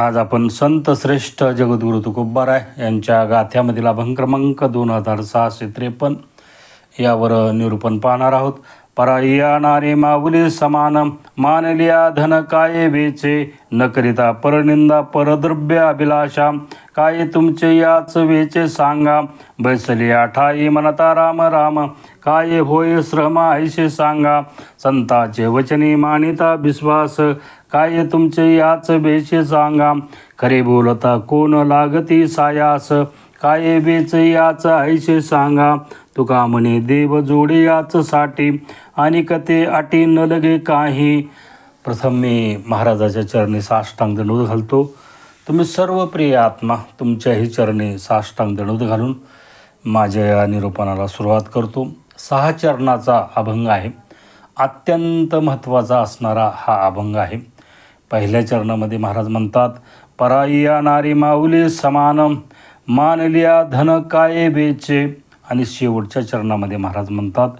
आज आपण संत श्रेष्ठ जगद्गुरु तुकोबाराय यांच्या गाथ्यामधील अभंग क्रमांक दोन हजार सहाशे त्रेपन्न यावर निरूपण पाहणार आहोत. पराया नारे माऊली समान मानलिया धन काय वेचे? न करिता परनिंदा परद्रव्य अभिलाषा. काय तुमचे याच वेचे सांगा? बैसली आठाई मनता राम राम. काय होय श्रम ऐसे सांगा? संताचे वचनी मानिता विश्वास. काय तुमचे? याच बेशे सांगा. खरे बोलता कोण लागती सायास? काय बेच? याच ऐशे सांगा. तुका म्हणे देव जोडे याच साठी. आणि कते अटी न लगे काही. प्रथम मी महाराजाच्या चरणी साष्टांग दंडवत घालतो. तुम्ही सर्व प्रिय आत्मा तुमच्याही चरणी साष्टांग दंडवत घालून माझ्या या निरूपणाला सुरुवात करतो. सहा चरणाचा अभंग आहे. अत्यंत महत्त्वाचा असणारा हा अभंग आहे. पहिल्या चरणामध्ये महाराज म्हणतात पराईया नारी माऊली समान मानलिया धन काय बेचे? आणि शेवटच्या चरणामध्ये महाराज म्हणतात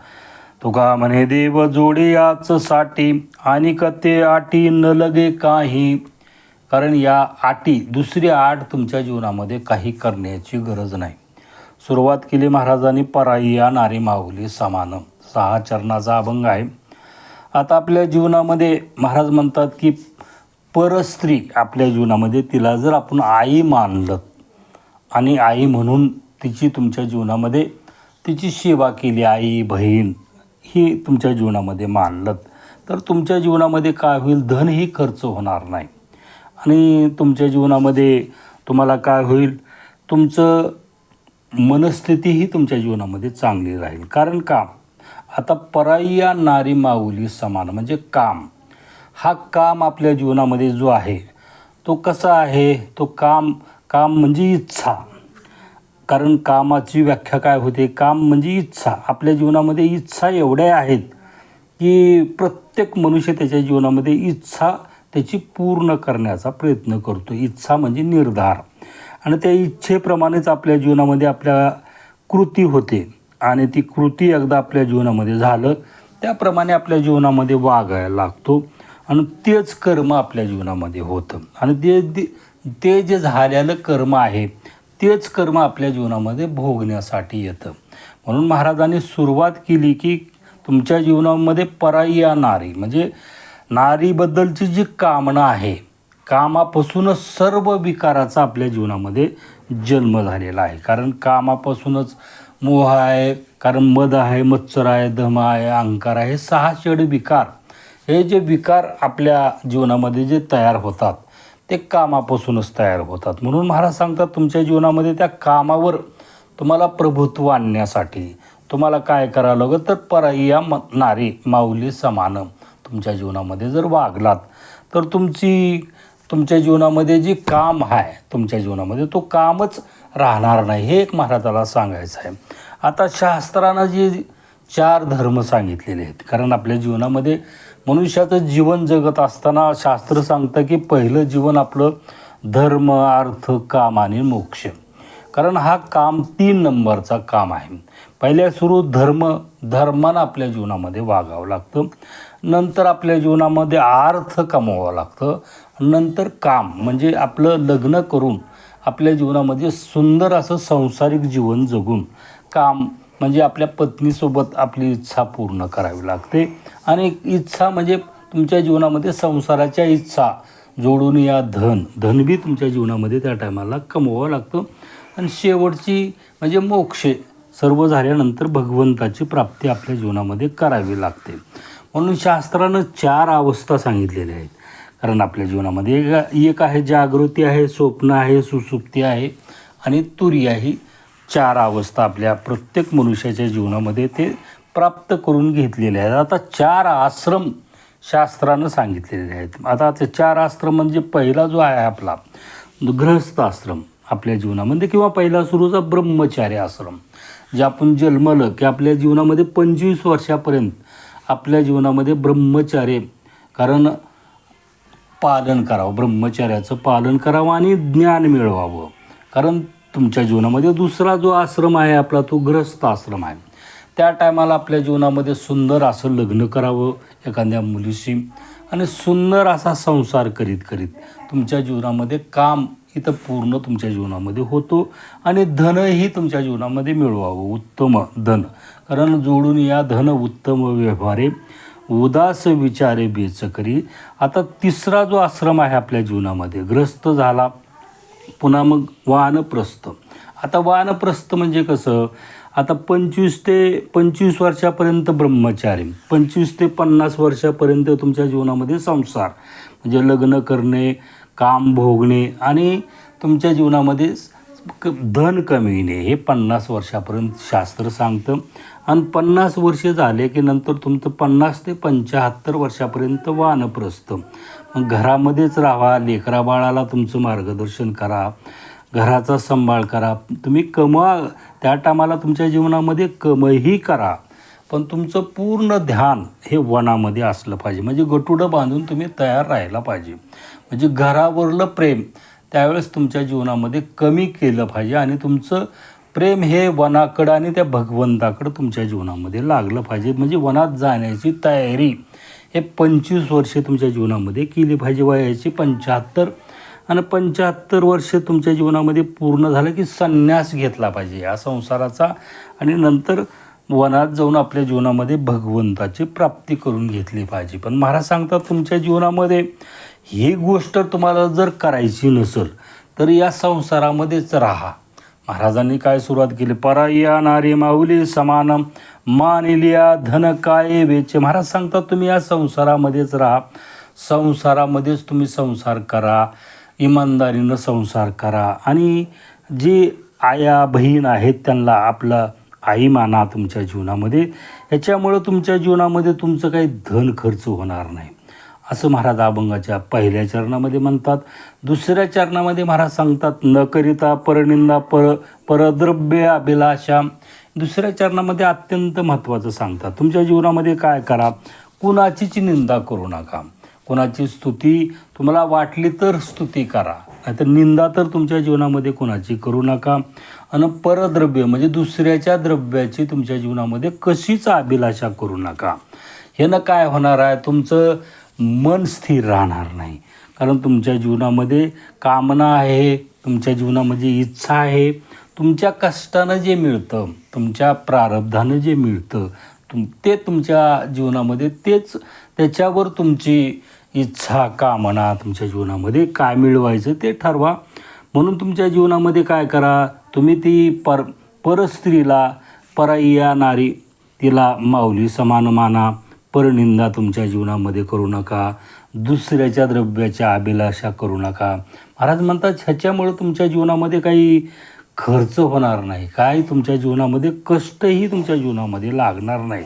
तुका म्हणे देव जोडे याच साठी आणि कते आटी न लगे काही? कारण या आटी दुसरी आट तुमच्या जीवनामध्ये काही करण्याची गरज नाही. सुरुवात केली महाराजांनी पराया नारी माऊली समान सहा चरणाचा अभंग आहे. आता आपल्या जीवनामध्ये महाराज म्हणतात की परस्त्री आपल्या जीवनामध्ये तिला जर आपण आई मानलं आणि आई म्हणून तिची तुमच्या जीवनामध्ये तिची सेवा केली आई बहीण ही तुमच्या जीवनामध्ये मानलं तर तुमच्या जीवनामध्ये काय होईल? धनही खर्च होणार नाही. आणि तुमच्या जीवनामध्ये तुम्हाला काय होईल? तुमचं मनस्थितीही तुमच्या जीवनामध्ये चांगली राहील. कारण का आता पराया नारी माऊली समान म्हणजे काम. हा काम आपल्या जीवनामध्ये जो आहे तो कसा आहे तो काम काम म्हणजे इच्छा. कारण कामाची व्याख्या काय होते काम म्हणजे इच्छा. आपल्या जीवनामध्ये इच्छा एवढ्या आहेत की प्रत्येक मनुष्य त्याच्या जीवनामध्ये इच्छा त्याची पूर्ण करण्याचा प्रयत्न करतो. इच्छा म्हणजे निर्धार. आणि त्या इच्छेप्रमाणेच आपल्या जीवनामध्ये आपल्या कृती होते. आणि ती कृती एकदा आपल्या जीवनामध्ये झालं त्याप्रमाणे आपल्या जीवनामध्ये वागायला लागतो. आणि तेच कर्म आपल्या जीवनामध्ये होतं. आणि ते ते- ते जे झालेलं कर्म आहे तेच कर्म आपल्या जीवनामध्ये भोगण्यासाठी येतं. म्हणून महाराजांनी सुरुवात केली की तुमच्या जीवनामध्ये पराया नारी म्हणजे नारीबद्दलची जी कामना आहे कामापासूनच सर्व विकाराचा आपल्या जीवनामध्ये जन्म झालेला आहे. कारण कामापासूनच मोह आहे कारण मद आहे मत्सर आहे दम आहे अहंकार आहे सहा षड विकार. हे जे विकार आपल्या जीवनामध्ये जे तयार होतात ते कामापासूनच तयार होतात. म्हणून महाराज सांगतात तुमच्या जीवनामध्ये त्या कामावर तुम्हाला प्रभुत्व आणण्यासाठी तुम्हाला काय करावं लागत तर पराया म नारी माऊली समान तुमच्या जीवनामध्ये जर वागलात तर तुमची तुमच्या जीवनामध्ये जी काम आहे तुमच्या जीवनामध्ये तो कामच राहणार नाही. हे एक महाराजाला सांगायचं आहे. आता शास्त्रानं जे चार धर्म सांगितलेले आहेत कारण आपल्या जीवनामध्ये मनुष्याचं जीवन जगत असताना शास्त्र सांगतं की पहिलं जीवन आपलं धर्म अर्थ काम आणि मोक्ष. कारण हा काम तीन नंबरचा काम आहे. पहिल्या सुरू धर्म धर्मानं आपल्या जीवनामध्ये वागावं लागतं. नंतर आपल्या जीवनामध्ये अर्थ कमवावं लागतं. नंतर काम म्हणजे आपलं लग्न करून आपल्या जीवनामध्ये सुंदर असं सांसारिक जीवन जगून काम म्हणजे आपल्या पत्नीसोबत आपली इच्छा पूर्ण करावी लागते. आणि इच्छा म्हणजे तुमच्या जीवनामध्ये संसाराच्या इच्छा. जोडून या धन. धन बी तुमच्या जीवनामध्ये त्या टायमाला कमवावं लागतं. आणि शेवटची म्हणजे मोक्ष. सर्व झाल्यानंतर भगवंताची प्राप्ती आपल्या जीवनामध्ये करावी लागते. म्हणून शास्त्रानं चार अवस्था सांगितलेल्या आहेत. कारण आपल्या जीवनामध्ये एक एक आहे जागृती आहे स्वप्न आहे सुसुप्ती आहे आणि तुर्या ही चार अवस्था आपल्या प्रत्येक मनुष्याच्या जीवनामध्ये ते प्राप्त करून घेतलेले आहेत. आता चार आश्रम शास्त्रानं सांगितलेले आहेत. आता ते चार आश्रम म्हणजे पहिला जो आहे आपला गृहस्थ आश्रम आपल्या जीवनामध्ये किंवा पहिला सुरूचा ब्रह्मचारी आश्रम जे आपण जन्मलं की आपल्या जीवनामध्ये पंचवीस वर्षापर्यंत आपल्या जीवनामध्ये ब्रह्मचार्य कारण पालन करावं ब्रह्मचार्याचं पालन करावं आणि ज्ञान मिळवावं. कारण तुमच्या जीवनामध्ये दुसरा जो आश्रम आहे आपला तो ग्रस्त आश्रम आहे. त्या टायमाला आपल्या जीवनामध्ये सुंदर असं लग्न करावं एखाद्या मुलीशी. आणि सुंदर असा संसार करीत करीत तुमच्या जीवनामध्ये काम इथं पूर्ण तुमच्या जीवनामध्ये होतो. आणि धनही तुमच्या जीवनामध्ये मिळवावं उत्तम धन. कारण जोडून या धन उत्तम व्यवहारे उदास विचारे बेचकरी आता तिसरा जो आश्रम आहे आपल्या जीवनामध्ये ग्रस्त झाला पुन्हा मग वानप्रस्थ. आता वानप्रस्थ म्हणजे कसं? आता पंचवीस ते पंचवीस वर्षापर्यंत ब्रह्मचारी पंचवीस ते पन्नास वर्षापर्यंत तुमच्या जीवनामध्ये संसार म्हणजे लग्न करणे काम भोगणे आणि तुमच्या जीवनामध्ये क धन येणे हे पन्नास वर्षापर्यंत शास्त्र सांगतं. आणि पन्नास वर्ष झाले की नंतर तुमचं पन्नास ते पंच्याहत्तर वर्षापर्यंत वानप्रस्थ मग घरामध्येच राहा लेकरा बाळाला तुमचं मार्गदर्शन करा घराचा सांभाळ करा. तुम्ही कमा त्या टायमाला तुमच्या जीवनामध्ये कमही करा. पण तुमचं पूर्ण ध्यान हे वनामध्ये असलं पाहिजे. म्हणजे गटुडं बांधून तुम्ही तयार राहायला पाहिजे. म्हणजे घरावरलं प्रेम त्यावेळेस तुमच्या जीवनामध्ये कमी केलं पाहिजे आणि तुमचं प्रेम हे वनाकडं आणि त्या भगवंताकडं तुमच्या जीवनामध्ये लागलं पाहिजे. म्हणजे वनात जाण्याची तयारी हे पंचवीस वर्षे तुमच्या जीवनामध्ये केली पाहिजे. वयाची पंच्याहत्तर आणि पंच्याहत्तर वर्ष तुमच्या जीवनामध्ये पूर्ण झालं की संन्यास घेतला पाहिजे या संसाराचा. आणि नंतर वनात जाऊन आपल्या जीवनामध्ये भगवंताची प्राप्ती करून घेतली पाहिजे. पण महाराज सांगतात तुमच्या जीवनामध्ये ही गोष्ट तुम्हाला जर करायची नसेल तर या संसारामध्येच राहा. महाराजांनी काय सुरुवात केली? पराया नारी माऊली समानम मानिलिया धन काय वेचे? महाराज सांगतात तुम्ही या संसारामध्येच राहा. संसारामध्येच तुम्ही संसार करा. इमानदारीनं संसार करा. आणि जी आया बहीण आहेत त्यांना आपलं आई माना तुमच्या जीवनामध्ये. ह्याच्यामुळं तुमच्या जीवनामध्ये तुमचं काही धन खर्च होणार नाही. असं महाराज अभंगाच्या पहिल्या चरणामध्ये म्हणतात. दुसऱ्या चरणामध्ये महाराज सांगतात न करिता परनिंदा पर परद्रव्य अभिलाषा. दुसऱ्या चरणामध्ये अत्यंत महत्त्वाचं सांगतात. तुमच्या जीवनामध्ये काय करा? कुणाचीच निंदा करू नका. कोणाची स्तुती? तुम्हाला वाटली तर स्तुती करा. नाहीतर निंदा तर तुमच्या जीवनामध्ये कोणाची करू नका. आणि परद्रव्य म्हणजे दुसऱ्याच्या द्रव्याची तुमच्या जीवनामध्ये कशीच अभिलाषा करू नका. ह्यानं काय होणार आहे? तुमचं मन स्थिर राहणार नाही. कारण तुमच्या जीवनामध्ये कामना आहे तुमच्या जीवनामध्ये इच्छा आहे. तुमच्या कष्टानं जे मिळतं तुमच्या प्रारब्धानं जे मिळतं तुम ते तुमच्या जीवनामध्ये तेच त्याच्यावर तुमची इच्छा का म्हणा तुमच्या जीवनामध्ये? काय मिळवायचं ते ठरवा. म्हणून तुमच्या जीवनामध्ये काय करा? तुम्ही ती पर परस्त्रीला पराईया नारी तिला माऊली समान माना. परनिंदा तुमच्या जीवनामध्ये करू नका. दुसऱ्याच्या द्रव्याच्या अभिलाषा करू नका. महाराज म्हणतात ह्याच्यामुळं तुमच्या जीवनामध्ये काही खर्च होणार नाही. काय तुमच्या जीवनामध्ये कष्टही तुमच्या जीवनामध्ये लागणार नाही.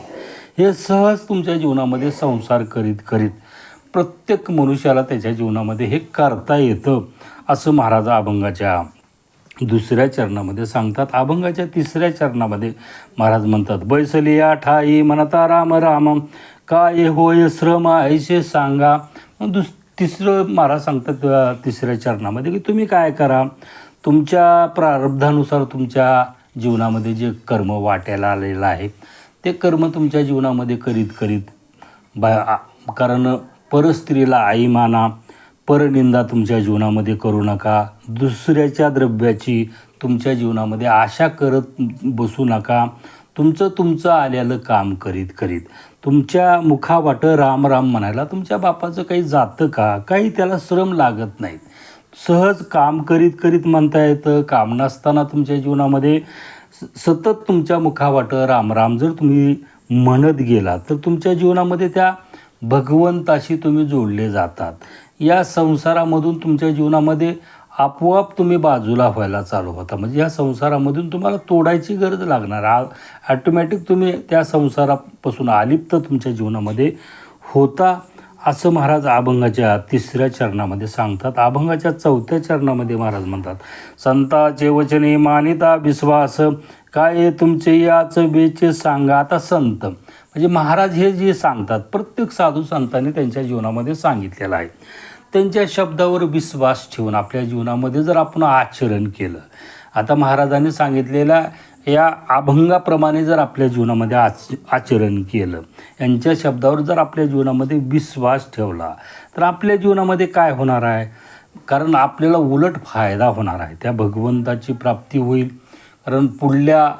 हे सहज तुमच्या जीवनामध्ये संसार करीत करीत प्रत्येक मनुष्याला त्याच्या जीवनामध्ये हे करता येतं असं महाराज अभंगाच्या दुसऱ्या चरणामध्ये सांगतात. अभंगाच्या तिसऱ्या चरणामध्ये महाराज म्हणतात बैसलिया ठाई म्हणता राम राम काय होय श्रम ऐसे सांगा. दुस तिसरं महाराज सांगतात तिसऱ्या चरणामध्ये की तुम्ही काय करा? तुमच्या प्रारब्धानुसार तुमच्या जीवनामध्ये जे कर्म वाट्याला आलेलं आहे ते कर्म तुमच्या जीवनामध्ये करीत करीत बा कारण परस्त्रीला आई माना परनिंदा तुमच्या जीवनामध्ये करू नका. दुसऱ्याच्या द्रव्याची तुमच्या जीवनामध्ये आशा करत बसू नका. तुमचं तुमचं आलेलं काम करीत करीत. तुमच्या मुखावाटं राम राम म्हणायला तुमच्या बापाचं काही जातं का? काही त्याला श्रम लागत नाहीत. सहज काम करीत करीत म्हणता येतं. काम नसताना तुमच्या जीवनामध्ये स- सतत तुमच्या मुखावाटं राम राम जर तुम्ही म्हणत गेला तर तुमच्या जीवनामध्ये त्या भगवंताशी तुम्ही जोडले जातात. या संसारामधून तुमच्या जीवनामध्ये आपोआप तुम्ही बाजूला व्हायला चालू होता. म्हणजे या संसारामधून तुम्हाला तोडायची गरज लागणार. आ ॲटोमॅटिक तुम्ही त्या संसारापासून अलिप्त तुमच्या जीवनामध्ये होता असं महाराज अभंगाच्या तिसऱ्या चरणामध्ये सांगतात. अभंगाच्या चौथ्या चरणामध्ये महाराज म्हणतात संताचे वचने मानिता विश्वास काय तुमचे याच बेचे सांगा आता संत. म्हणजे महाराज हे जे सांगतात प्रत्येक साधू संतांनी त्यांच्या जीवनामध्ये सांगितलेलं आहे. त्यांच्या शब्दावर विश्वास ठेवून आपल्या जीवनामध्ये जर आपण आचरण केलं आता महाराजांनी सांगितलेल्या या अभंगाप्रमाणे जर आपल्या जीवनामध्ये आच आचरण केलं यांच्या शब्दावर जर आपल्या जीवनामध्ये विश्वास ठेवला तर आपल्या जीवनामध्ये काय होणार आहे? कारण आपल्याला उलट फायदा होणार आहे. त्या भगवंताची प्राप्ती होईल. कारण पुढल्या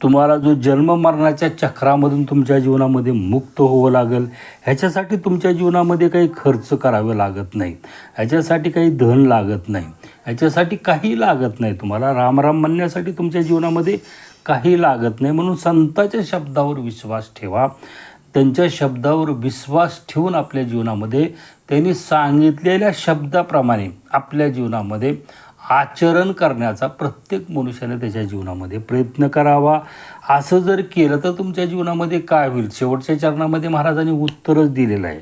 तुम्हाला जो जन्म मरणाच्या चक्रामधून तुमच्या जीवनामध्ये मुक्त होवं लागेल ह्याच्यासाठी तुमच्या जीवनामध्ये काही खर्च करावे लागत नाही ह्याच्यासाठी काही धन लागत नाही. ह्याच्यासाठी काही लागत नाही तुम्हाला. रामराम म्हणण्यासाठी तुमच्या जीवनामध्ये काही लागत नाही. म्हणून संताच्या शब्दावर विश्वास ठेवा. त्यांच्या शब्दावर विश्वास ठेवून आपल्या जीवनामध्ये त्यांनी सांगितलेल्या शब्दाप्रमाणे आपल्या जीवनामध्ये आचरण करण्याचा प्रत्येक मनुष्याने त्याच्या जीवनामध्ये प्रयत्न करावा. असं जर केलं तर तुमच्या जीवनामध्ये काय होईल? शेवटच्या चरणामध्ये महाराजांनी उत्तरच दिलेलं आहे.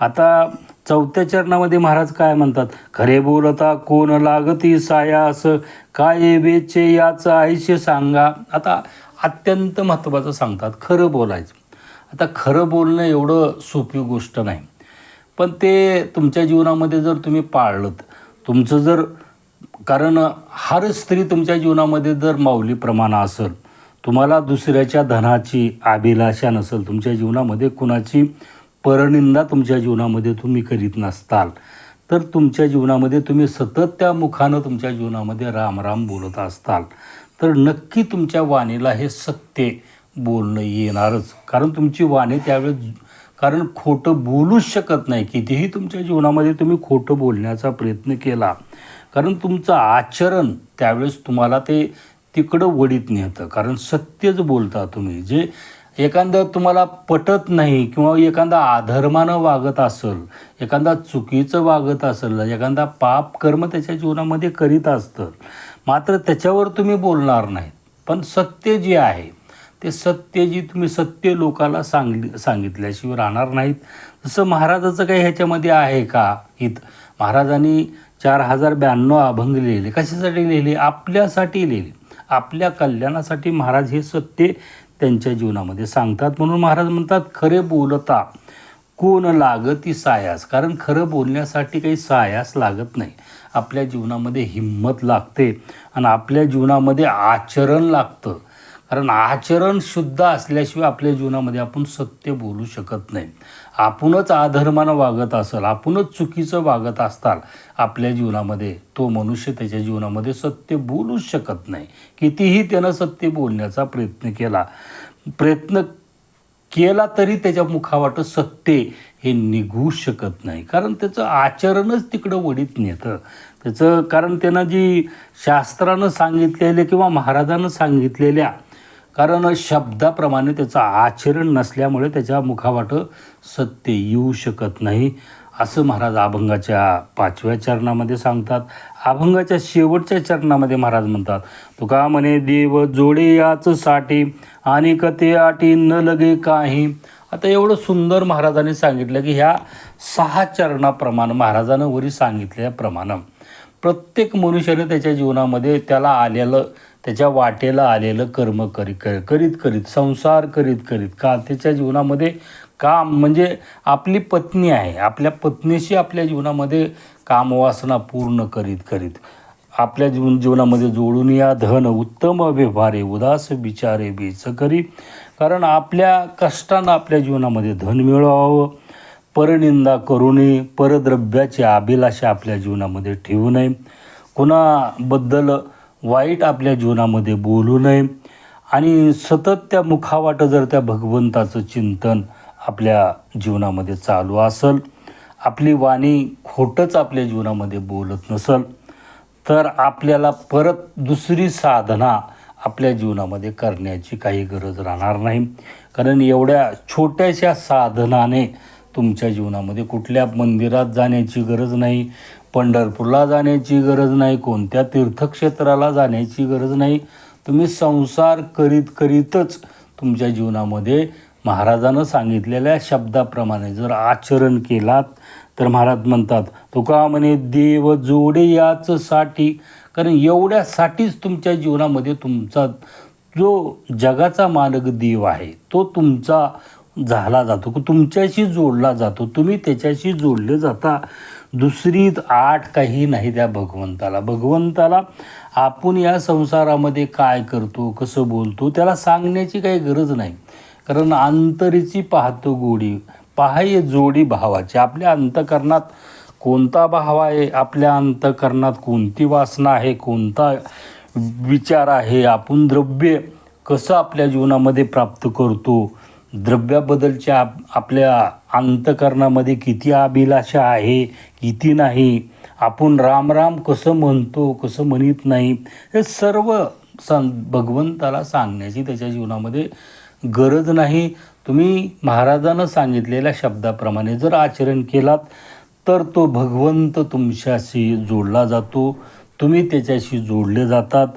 आता चौथ्या चरणामध्ये महाराज काय म्हणतात? खरे बोलता कोण लागती असं काय बेचे याचं आयुष्य सांगा? आता अत्यंत महत्त्वाचं सांगतात खरं बोलायचं. आता खरं बोलणं एवढं सोपी गोष्ट नाही. पण ते तुमच्या जीवनामध्ये जर तुम्ही पाळलं तुमचं जर कारण हर स्त्री तुमच्या जीवनामध्ये जर माऊली प्रमाण असेल तुम्हाला दुसऱ्याच्या धनाची अभिलाषा नसेल तुमच्या जीवनामध्ये कुणाची परनिंदा तुमच्या जीवनामध्ये तुम्ही करीत नसताल तर तुमच्या जीवनामध्ये तुम्ही सतत त्या मुखानं तुमच्या जीवनामध्ये राम राम बोलत असताल. तर नक्की तुमच्या वाणीला हे सत्य बोलणं येणारच. कारण तुमची वाणी त्यावेळेस कारण खोटं बोलूच शकत नाही. कितीही तुमच्या जीवनामध्ये तुम्ही खोटं बोलण्याचा प्रयत्न केला कारण तुमचं आचरण त्यावेळेस तुम्हाला ते तिकडं वडीत नेतं. कारण सत्यच बोलता तुम्ही. जे एखादं तुम्हाला पटत नाही किंवा एखादा अधर्मानं वागत असेल एखादा चुकीचं वागत असेल एखादा पाप कर्म त्याच्या जीवनामध्ये करीत असतं मात्र त्याच्यावर तुम्ही बोलणार नाहीत. पण सत्य जे आहे ते सत्य जी तुम्ही सत्य लोकाला सांगली सांगितल्याशिवाय राहणार नाहीत. जसं महाराजाचं काही ह्याच्यामध्ये आहे का? हित महाराजांनी चार हजार ब्याण्णव अभंग लिहिले. कशासाठी लिहिले? आपल्यासाठी लिहिले. आपल्या कल्याणासाठी महाराज हे सत्य त्यांच्या जीवनामध्ये सांगतात. म्हणून महाराज म्हणतात खरे बोलता कोण लागती सायास? कारण खरं बोलण्यासाठी काही सायास लागत नाही. आपल्या जीवनामध्ये हिंमत लागते आणि आपल्या जीवनामध्ये आचरण लागतं. कारण आचरण शुद्ध असल्याशिवाय आपल्या जीवनामध्ये आपण सत्य बोलू शकत नाही. आपणच आधर्मानं वागत असाल आपणच चुकीचं वागत असताल आपल्या जीवनामध्ये तो मनुष्य त्याच्या जीवनामध्ये सत्य बोलूच शकत नाही. कितीही त्यानं सत्य बोलण्याचा प्रयत्न केला प्रयत्न केला तरी त्याच्या मुखावाटं सत्य हे निघू शकत नाही. कारण त्याचं आचरणच तिकडं वडीत नेतं. त्याचं कारण त्यानं जी शास्त्रानं सांगितलेले किंवा महाराजानं सांगितलेल्या कारण शब्दाप्रमाणे त्याचं आचरण नसल्यामुळे त्याच्या मुखावाटं सत्य येऊ शकत नाही असं महाराज अभंगाच्या पाचव्या चरणामध्ये सांगतात. अभंगाच्या शेवटच्या चरणामध्ये महाराज म्हणतात तुका म्हणे देव जोडे याच साठी आणि कते आटी न लगे काही. आता एवढं सुंदर महाराजांनी सांगितलं की ह्या सहा चरणाप्रमाणे महाराजानं वरी सांगितल्याप्रमाणे प्रत्येक मनुष्याने त्याच्या जीवनामध्ये त्याला आलेलं त्याच्या वाटेला आलेलं कर्म करी कर करीत करीत संसार करीत करीत का त्याच्या जीवनामध्ये काम म्हणजे आपली पत्नी आहे. आपल्या पत्नीशी आपल्या जीवनामध्ये कामवासना पूर्ण करीत करीत. आपल्या जीवन जीवनामध्ये जोडून या धन उत्तम व्यवहारे उदास विचारे बेच करी कारण आपल्या कष्टानं आपल्या जीवनामध्ये धन मिळवावं. परनिंदा करू नये परद्रव्याची अभिलाषा आपल्या जीवनामध्ये ठेवू नये. कुणाबद्दल वाईट आपल्या जीवनामध्ये बोलू नये आणि सतत त्या मुखावाटं जर त्या भगवंताचं चिंतन आपल्या जीवनामध्ये चालू असेल आपली वाणी खोटंच आपल्या जीवनामध्ये बोलत नसल तर आपल्याला परत दुसरी साधना आपल्या जीवनामध्ये करण्याची काही गरज राहणार नाही. कारण एवढ्या छोट्याशा साधनाने तुमच्या जीवनामध्ये कुठल्या मंदिरात जाण्याची गरज नाही पंढरपूरला जाण्याची गरज नाही कोणत्या तीर्थक्षेत्राला जाण्याची गरज नाही. तुम्ही संसार करीत करीतच तुमच्या जीवनामध्ये महाराजानं सांगितलेल्या शब्दाप्रमाणे जर आचरण केलात तर महाराज म्हणतात तुका म्हणे देव जोडे याच साठी. कारण एवढ्यासाठीच तुमच्या जीवनामध्ये तुमचा जो जगाचा मालक देव आहे तो तुमचा झाला जातो तुमच्याशी जोडला जातो तुम्ही त्याच्याशी जोडले जाता. दुसरी आठ काही नाही त्या भगवंताला. भगवंताला आपण या संसारामध्ये काय करतो कसं बोलतो त्याला सांगण्याची काही गरज नाही. कारण अंतरीची पाहतो गोडी पहाय जोडी भावाची. आपल्या अंतकरणात कोणता भाव आहे? आपल्या अंतकरणात कोणती वासना आहे? कोणता विचार आहे? आपण द्रव्य कसं आपल्या जीवनामध्ये प्राप्त करतो? द्रव्याबद्दलच्या आप आपल्या अंतकरणामध्ये किती अभिलाषा आहे किती नाही आपण रामराम कसं म्हणतो कसं म्हणत नाही हे सर्व सं भगवंताला सांगण्याची त्याच्या जीवनामध्ये गरज नाही. तुम्ही महाराजानं सांगितलेल्या शब्दाप्रमाणे जर आचरण केलात तर तो भगवंत तुमच्याशी जोडला जातो. तुम्ही त्याच्याशी जोडले जातात.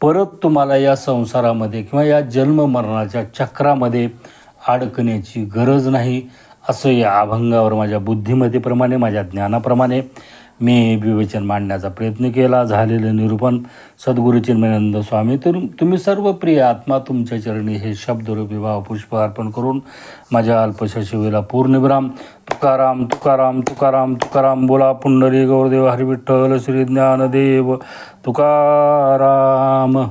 परत तुम्हाला या संसारामध्ये किंवा या जन्म मरणाच्या चक्रामध्ये अडकण्याची गरज नाही. असं या अभंगावर माझ्या बुद्धिमत्तेप्रमाणे माझ्या ज्ञानाप्रमाणे मी विवेचन मांडण्याचा प्रयत्न केला. झालेलं निरूपण सद्गुरू चिन्मयानंद स्वामी तर तुम्ही सर्व प्रिय आत्मा तुमच्या चरणी हे शब्दरूपी भाव पुष्प अर्पण करून माझ्या अल्पशा शिवेला पूर्णविराम. तुकाराम तुकाराम तुकाराम तुकाराम बोला पुंडरी गौरदेव हरिविठ्ठल श्री ज्ञानदेव तुकाराम.